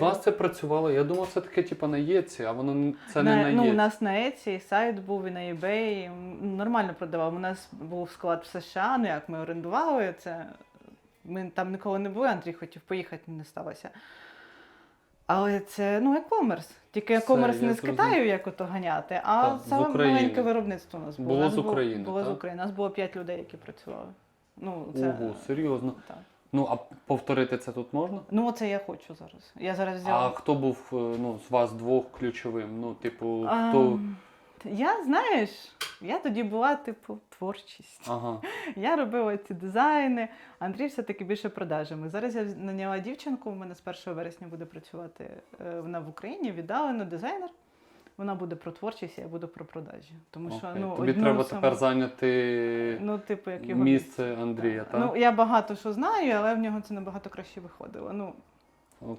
у вас це працювало? Я думав, це таке, типу, на Єці, а воно це не на ну, Єці. у нас на Etsy сайт був і на eBay. Нормально продавав. У нас був склад в США, ну як ми орендували це. Ми там ніколи не були, Андрій хотів поїхати, не сталося. Але це ну e-commerce. Тільки e-commerce не з. Китаю, як ото ганяти, а саме маленьке виробництво у нас було. Було з України, Було з? України. У нас було 5 людей, які працювали. Ну, це, Ого, серйозно. так. Ну, а повторити це тут можна? ну, оце я хочу зараз. Я зараз А хто був е, ну, з вас двох ключовим? Ну, типу, А, хто. Я, знаєш, я тоді була, типу, творчість. Ага. Я робила ці дизайни, Андрій все-таки більше продажами. Зараз я наняла дівчинку, у мене з 1 вересня буде працювати е, вона в Україні, віддалено дизайнер. Вона буде про творчість, я буду про продажі. Тому що Окей. ну, Тобі одну треба саму- тепер зайняти ну, типу, як його місце Андрія, так? Ну, я багато що знаю, але в нього це набагато краще виходило. Ну, Окей.